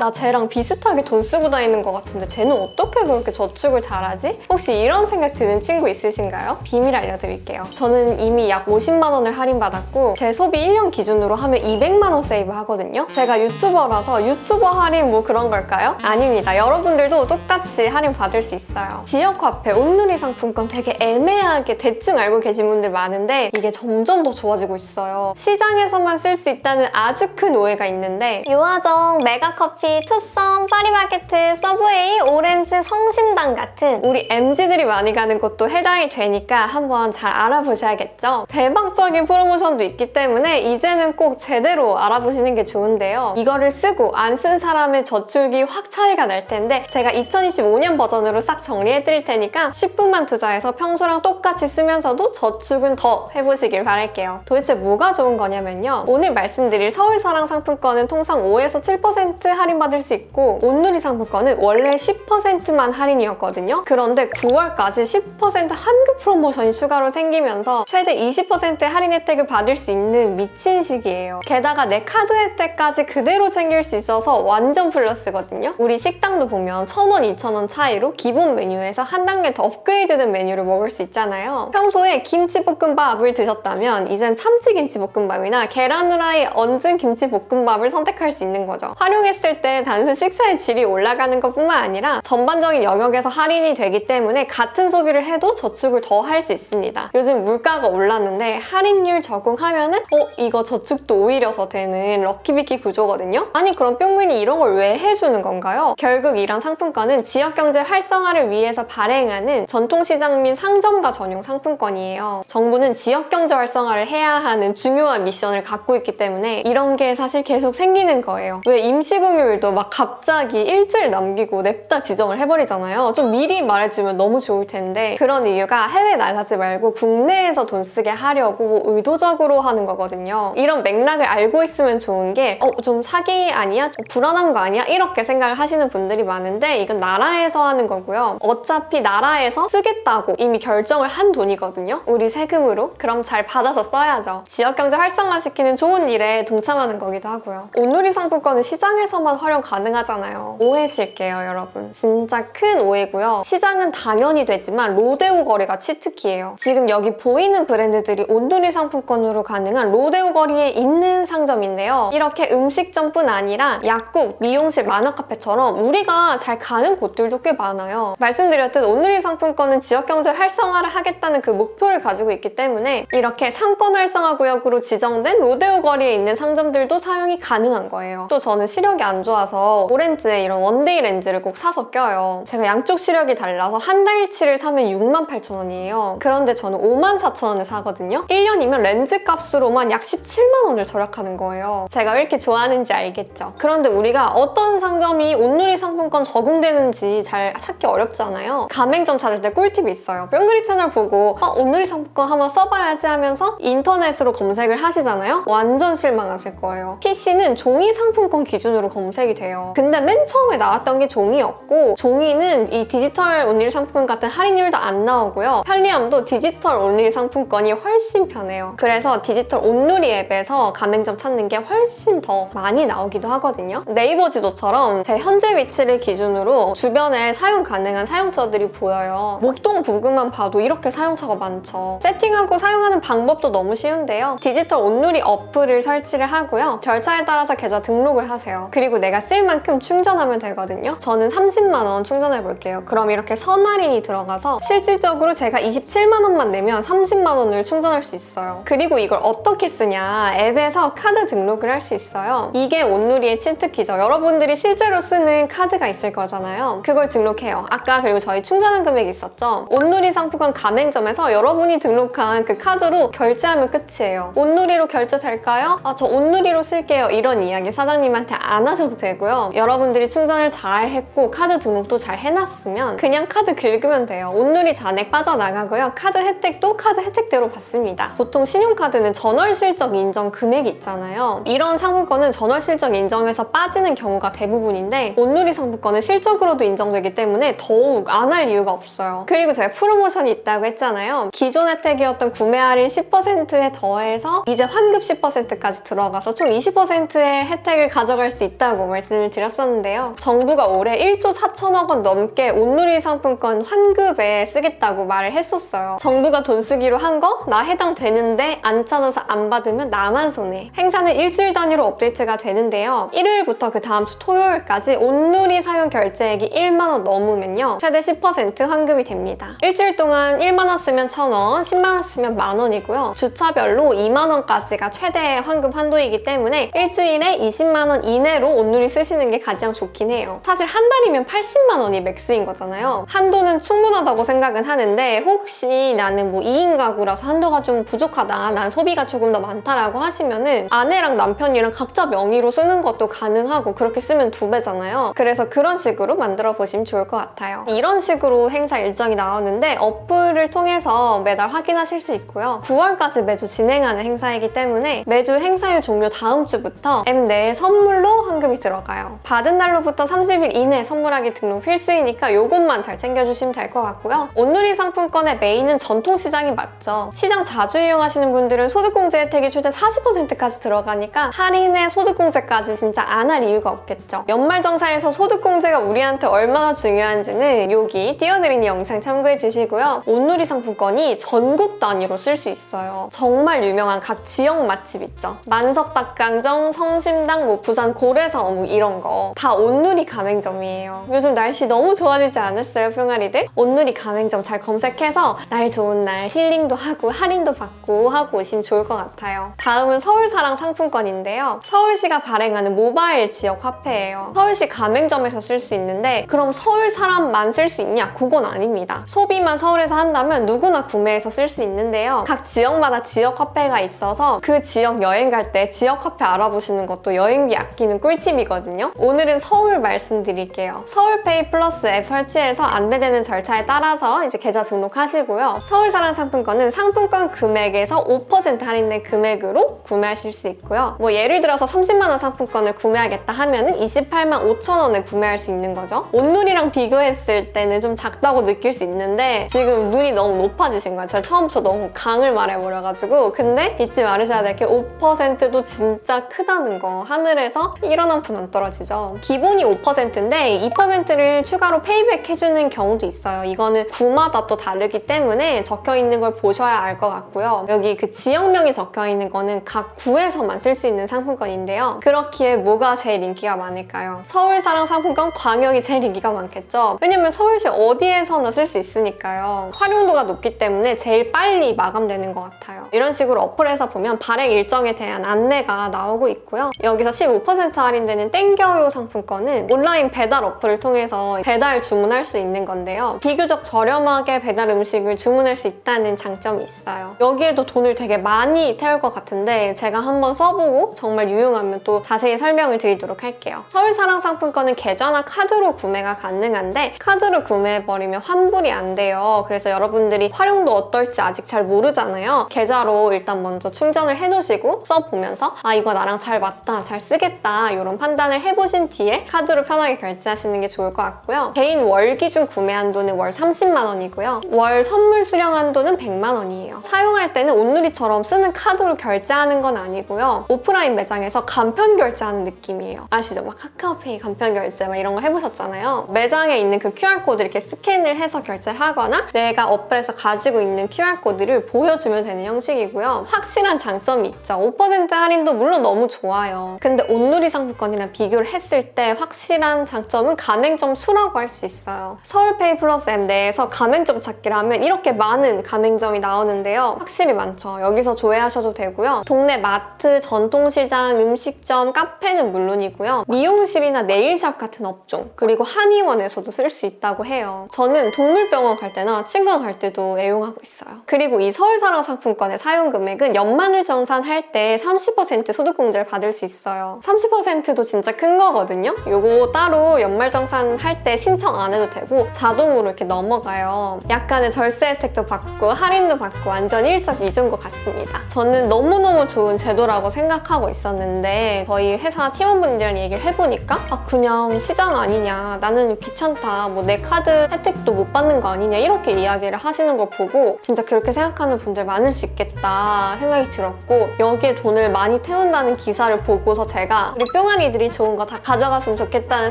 나 쟤랑 비슷하게 돈 쓰고 다니는 것 같은데 쟤는 어떻게 그렇게 저축을 잘하지? 혹시 이런 생각 드는 친구 있으신가요? 비밀 알려드릴게요. 저는 이미 약 50만 원을 할인받았고 제 소비 1년 기준으로 하면 200만 원 세이브 하거든요. 제가 유튜버라서 유튜버 할인 뭐 그런 걸까요? 아닙니다. 여러분들도 똑같이 할인 받을 수 있어요. 지역 화폐, 온누리 상품권 되게 애매하게 대충 알고 계신 분들 많은데 이게 점점 더 좋아지고 있어요. 시장에서만 쓸 수 있다는 아주 큰 오해가 있는데 유화정, 메가커피, 투썸, 파리마켓트, 서브웨이, 오렌지, 성심당 같은 우리 MZ들이 많이 가는 곳도 해당이 되니까 한번 잘 알아보셔야겠죠. 대박적인 프로모션도 있기 때문에 이제는 꼭 제대로 알아보시는 게 좋은데요. 이거를 쓰고 안 쓴 사람의 저축이 확 차이가 날 텐데 제가 2025년 버전으로 싹 정리해 드릴 테니까 10분만 투자해서 평소랑 똑같이 쓰면서도 저축은 더 해보시길 바랄게요. 도대체 뭐가 좋은 거냐면요. 오늘 말씀드릴 서울사랑 상품권은 통상 5에서 7% 할인 받을 수 있고 온누리 상품권은 원래 10%만 할인이었거든요. 그런데 9월까지 10% 한급 프로모션이 추가로 생기면서 최대 20% 할인 혜택을 받을 수 있는 미친 시기예요. 게다가 내 카드 혜택까지 그대로 챙길 수 있어서 완전 플러스거든요. 우리 식당도 보면 1,000원, 2,000원 차이로 기본 메뉴에서 한 단계 더 업그레이드된 메뉴를 먹을 수 있잖아요. 평소에 김치볶음밥을 드셨다면 이젠 참치김치볶음밥이나 계란 후라이 얹은 김치볶음밥을 선택할 수 있는 거죠. 활용했을 때 단순 식사의 질이 올라가는 것뿐만 아니라 전반적인 영역에서 할인이 되기 때문에 같은 소비를 해도 저축을 더 할 수 있습니다. 요즘 물가가 올랐는데 할인율 적용하면은 어 이거 저축도 오히려 더 되는 럭키비키 구조거든요. 아니 그럼 뿅글이 이런 걸 왜 해주는 건가요? 결국 이런 상품권은 지역경제 활성화를 위해서 발행하는 전통시장 및 상점가 전용 상품권이에요. 정부는 지역경제 활성화를 해야 하는 중요한 미션을 갖고 있기 때문에 이런 게 사실 계속 생기는 거예요. 왜 임시공휴일 도 막 갑자기 일주일 남기고 냅다 지정을 해버리잖아요. 좀 미리 말해주면 너무 좋을 텐데 그런 이유가 해외 나가지 말고 국내에서 돈 쓰게 하려고 의도적으로 하는 거거든요. 이런 맥락을 알고 있으면 좋은 게 어, 좀 사기 아니야? 좀 불안한 거 아니야? 이렇게 생각을 하시는 분들이 많은데 이건 나라에서 하는 거고요. 어차피 나라에서 쓰겠다고 이미 결정을 한 돈이거든요. 우리 세금으로. 그럼 잘 받아서 써야죠. 지역경제 활성화시키는 좋은 일에 동참하는 거기도 하고요. 온누리 상품권은 시장에서만 활용 가능하잖아요. 오해실게요, 여러분. 진짜 큰 오해고요. 시장은 당연히 되지만 로데오 거리가 치트키예요. 지금 여기 보이는 브랜드들이 온누리 상품권으로 가능한 로데오 거리에 있는 상점인데요. 이렇게 음식점뿐 아니라 약국, 미용실, 만화 카페처럼 우리가 잘 가는 곳들도 꽤 많아요. 말씀드렸듯 온누리 상품권은 지역 경제 활성화를 하겠다는 그 목표를 가지고 있기 때문에 이렇게 상권 활성화 구역으로 지정된 로데오 거리에 있는 상점들도 사용이 가능한 거예요. 또 저는 시력이 안 좋아 서 오렌지에 이런 원데이 렌즈를 꼭 사서 껴요. 제가 양쪽 시력이 달라서 한 달치를 사면 6만 8천 원이에요. 그런데 저는 5만 4천 원에 사거든요. 1년이면 렌즈 값으로만 약 17만 원을 절약하는 거예요. 제가 왜 이렇게 좋아하는지 알겠죠? 그런데 우리가 어떤 상점이 온누리 상품권 적용되는지 잘 찾기 어렵잖아요. 가맹점 찾을 때 꿀팁이 있어요. 뿅그리 채널 보고 어, 온누리 상품권 한번 써봐야지 하면서 인터넷으로 검색을 하시잖아요. 완전 실망하실 거예요. PC는 종이 상품권 기준으로 검색 이 돼요. 근데 맨 처음에 나왔던 게 종이였고 종이는 이 디지털 온누리 상품권 같은 할인율도 안 나오고요. 편리함도 디지털 온누리 상품권이 훨씬 편해요. 그래서 디지털 온누리 앱에서 가맹점 찾는 게 훨씬 더 많이 나오기도 하거든요. 네이버 지도처럼 제 현재 위치를 기준으로 주변에 사용 가능한 사용처들이 보여요. 목동 부근만 봐도 이렇게 사용처가 많죠. 세팅하고 사용하는 방법도 너무 쉬운데요. 디지털 온누리 어플을 설치를 하고요. 절차에 따라서 계좌 등록을 하세요. 그리고 내가 쓸 만큼 충전하면 되거든요. 저는 30만 원 충전해 볼게요. 그럼 이렇게 선 할인이 들어가서 실질적으로 제가 27만 원만 내면 30만 원을 충전할 수 있어요. 그리고 이걸 어떻게 쓰냐? 앱에서 카드 등록을 할 수 있어요. 이게 온누리의 치트키죠. 여러분들이 실제로 쓰는 카드가 있을 거잖아요. 그걸 등록해요. 아까 그리고 저희 충전한 금액이 있었죠. 온누리 상품권 가맹점에서 여러분이 등록한 그 카드로 결제하면 끝이에요. 온누리로 결제 될까요? 아, 저 온누리로 쓸게요. 이런 이야기 사장님한테 안 하셔도 되고요. 여러분들이 충전을 잘 했고 카드 등록도 잘 해놨으면 그냥 카드 긁으면 돼요. 온누리 잔액 빠져나가고요. 카드 혜택도 카드 혜택대로 받습니다. 보통 신용카드는 전월 실적 인정 금액이 있잖아요. 이런 상품권은 전월 실적 인정에서 빠지는 경우가 대부분인데 온누리 상품권은 실적으로도 인정되기 때문에 더욱 안 할 이유가 없어요. 그리고 제가 프로모션이 있다고 했잖아요. 기존 혜택이었던 구매 할인 10%에 더해서 이제 환급 10%까지 들어가서 총 20%의 혜택을 가져갈 수 있다고 말씀을 드렸었는데요. 정부가 올해 1조 4천억 원 넘게 온누리 상품권 환급에 쓰겠다고 말을 했었어요. 정부가 돈 쓰기로 한 거 나 해당되는데 안 찾아서 안 받으면 나만 손해. 행사는 일주일 단위로 업데이트가 되는데요. 1일부터 그 다음 주 토요일까지 온누리 사용 결제액이 1만 원 넘으면요. 최대 10% 환급이 됩니다. 일주일 동안 1만 원 쓰면 1,000원, 10만 원 쓰면 만 원이고요. 주차별로 2만 원까지가 최대 환급 한도이기 때문에 일주일에 20만 원 이내로 온누리 쓰시는 게 가장 좋긴 해요. 사실 한 달이면 80만 원이 맥스인 거잖아요. 한도는 충분하다고 생각은 하는데 혹시 나는 뭐 2인 가구라서 한도가 좀 부족하다, 난 소비가 조금 더 많다라고 하시면은 아내랑 남편이랑 각자 명의로 쓰는 것도 가능하고 그렇게 쓰면 두 배잖아요. 그래서 그런 식으로 만들어 보시면 좋을 것 같아요. 이런 식으로 행사 일정이 나오는데 어플을 통해서 매달 확인하실 수 있고요. 9월까지 매주 진행하는 행사이기 때문에 매주 행사일 종료 다음 주부터 앱 내에 선물로 환급이 들어 가요. 받은 날로부터 30일 이내 선물하기 등록 필수이니까 요것만 잘 챙겨주시면 될 것 같고요. 온누리 상품권의 메인은 전통시장이 맞죠. 시장 자주 이용하시는 분들은 소득공제 혜택이 최대 40%까지 들어가니까 할인에 소득공제까지 진짜 안 할 이유가 없겠죠. 연말정산에서 소득공제가 우리한테 얼마나 중요한지는 여기 띄워드린 영상 참고해 주시고요. 온누리 상품권이 전국 단위로 쓸 수 있어요. 정말 유명한 각 지역 맛집 있죠. 만석닭강정, 성심당, 뭐 부산 고래사 어묵 이런 거 다 온누리 가맹점이에요. 요즘 날씨 너무 좋아지지 않았어요, 병아리들? 온누리 가맹점 잘 검색해서 날 좋은 날 힐링도 하고 할인도 받고 하고 오시면 좋을 것 같아요. 다음은 서울사랑 상품권인데요. 서울시가 발행하는 모바일 지역 화폐예요. 서울시 가맹점에서 쓸 수 있는데 그럼 서울 사람만 쓸 수 있냐? 그건 아닙니다. 소비만 서울에서 한다면 누구나 구매해서 쓸 수 있는데요. 각 지역마다 지역 화폐가 있어서 그 지역 여행 갈 때 지역 화폐 알아보시는 것도 여행비 아끼는 꿀팁이 시험이거든요. 오늘은 서울 말씀드릴게요. 서울페이 플러스 앱 설치해서 안내되는 절차에 따라서 이제 계좌 등록하시고요. 서울사랑 상품권은 상품권 금액에서 5% 할인된 금액으로 구매하실 수 있고요. 뭐 예를 들어서 30만원 상품권을 구매하겠다 하면은 28만 5천원에 구매할 수 있는 거죠. 온누리랑 비교했을 때는 좀 작다고 느낄 수 있는데 지금 눈이 너무 높아지신 거예요. 제가 처음부터 너무 강을 말해버려가지고 근데 잊지 말으셔야 될 게 5%도 진짜 크다는 거. 하늘에서 일어난 5%는 안 떨어지죠. 기본이 5%인데 2%를 추가로 페이백 해주는 경우도 있어요. 이거는 구마다 또 다르기 때문에 적혀 있는 걸 보셔야 알 것 같고요. 여기 그 지역명이 적혀 있는 거는 각 구에서만 쓸 수 있는 상품권인데요. 그렇기에 뭐가 제일 인기가 많을까요? 서울사랑 상품권 광역이 제일 인기가 많겠죠. 왜냐면 서울시 어디에서나 쓸 수 있으니까요. 활용도가 높기 때문에 제일 빨리 마감되는 것 같아요. 이런 식으로 어플에서 보면 발행 일정에 대한 안내가 나오고 있고요. 여기서 15% 할인되는 땡겨요 상품권은 온라인 배달 어플을 통해서 배달 주문할 수 있는 건데요. 비교적 저렴하게 배달 음식을 주문할 수 있다는 장점이 있어요. 여기에도 돈을 되게 많이 태울 것 같은데 제가 한번 써보고 정말 유용하면 또 자세히 설명을 드리도록 할게요. 서울사랑 상품권은 계좌나 카드로 구매가 가능한데 카드로 구매해버리면 환불이 안 돼요. 그래서 여러분들이 활용도 어떨지 아직 잘 모르잖아요. 계좌로 일단 먼저 충전을 해놓으시고 써보면서 아 이거 나랑 잘 맞다, 잘 쓰겠다 이런 판 단을 해보신 뒤에 카드로 편하게 결제하시는 게 좋을 것 같고요. 개인 월 기준 구매 한도는 월 30만 원이고요. 월 선물 수령 한도는 100만 원이에요. 사용할 때는 온누리처럼 쓰는 카드로 결제하는 건 아니고요. 오프라인 매장에서 간편 결제하는 느낌이에요. 아시죠? 막 카카오페이 간편 결제 막 이런 거 해보셨잖아요. 매장에 있는 그 QR코드 이렇게 스캔을 해서 결제를 하거나 내가 어플에서 가지고 있는 QR코드를 보여주면 되는 형식이고요. 확실한 장점이 있죠. 5% 할인도 물론 너무 좋아요. 근데 온누리 상품권이 랑 비교를 했을 때 확실한 장점은 가맹점 수라고 할 수 있어요. 서울페이 플러스 앱 내에서 가맹점 찾기를 하면 이렇게 많은 가맹점이 나오는데요. 확실히 많죠. 여기서 조회하셔도 되고요. 동네 마트, 전통시장, 음식점, 카페는 물론이고요. 미용실이나 네일샵 같은 업종, 그리고 한의원에서도 쓸 수 있다고 해요. 저는 동물병원 갈 때나 치과 갈 때도 애용하고 있어요. 그리고 이 서울사랑 상품권의 사용 금액은 연만을 정산할 때 30% 소득공제를 받을 수 있어요. 30%도 진짜 큰 거거든요. 요거 따로 연말정산 할 때 신청 안 해도 되고 자동으로 이렇게 넘어가요. 약간의 절세 혜택도 받고 할인도 받고 완전 일석이조인 것 같습니다. 저는 너무너무 좋은 제도라고 생각하고 있었는데 저희 회사 팀원분들이랑 얘기를 해보니까 아 그냥 시장 아니냐 나는 귀찮다 뭐 내 카드 혜택도 못 받는 거 아니냐 이렇게 이야기를 하시는 걸 보고 진짜 그렇게 생각하는 분들 많을 수 있겠다 생각이 들었고 여기에 돈을 많이 태운다는 기사를 보고서 제가 우리 뿅아리들이 여러분들이 좋은 거 다 가져갔으면 좋겠다는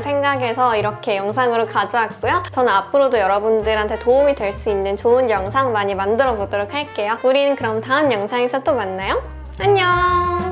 생각에서 이렇게 영상으로 가져왔고요. 저는 앞으로도 여러분들한테 도움이 될 수 있는 좋은 영상 많이 만들어 보도록 할게요. 우리는 그럼 다음 영상에서 또 만나요. 안녕!